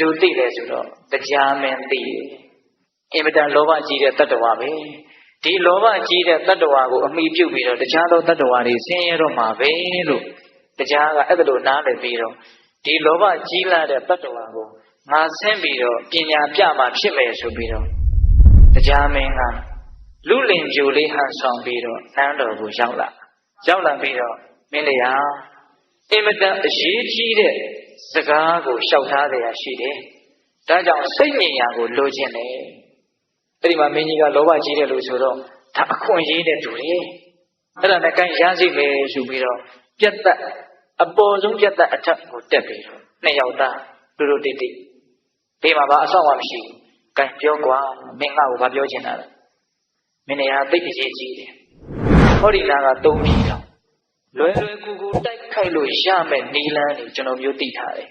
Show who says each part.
Speaker 1: သူသိလဲဆိုတော့တရားမင်းသိတယ်အင်မတန်လောဘကြီးတဲ့တတ္တဝါပဲဒီလောဘကြီးတဲ့တတ္တဝါကိုအမိပြုတ်ပြီးတော့တရားသောတတ္တဝါတွေဆင်းရဲတော့မှာပဲလို့တရားကအဲ့ဒါလိုနားလည်ပြီးတော့ဒီလောဘကြီးလာတဲ့တတ္တဝါကိုငါဆင်းပြီးတော့ပညာပြမှာဖြစ်မယ်ဆိုပြီးတော့တရားမင်းကလူလင်ကြိုလေးဟန်ဆောင်ပြီးတော့နန်းတော်ကိုရောက်လာရောက်လာပြီးတော့မင်းလေးဟာအင်မတန်အရေးကြီးတဲ့ စကားကိုလျှောက်ထားကြရရှိတယ်။ဒါကြောင့်စိတ်ငြိမ်ရာကိုလိုချင်တယ်။အဲ့ဒီမှာမင်းကြီးကလောဘကြီးတယ်လို့ဆိုတော့ဒါအခွင့်အရေးတဲ့တူတယ်။အဲ့ဒါနဲ့ကန်ရမ်းစိတ်ပဲဆိုပြီးတော့ပြတ်သက်အပေါ်ဆုံးပြတ်သက်အထက်ကိုတက်ပြီးတော့နှစ်ယောက်သားလူလူတိတိဒီမှာဘာအဆောက်အမရှိဘူး။ကန်ပြောကွာမင်းငါ့ကိုဘာပြောချင်တာလဲ။မင်းနေရာသိပ်အရေးကြီးတယ်။ဟောဒီနာကသုံးပြီတော့လွယ်လွယ်ကူကူတိုက် ခိုက်လို့ရမယ်နီလန်းနေကျွန်တော်မျိုးသိထားတယ်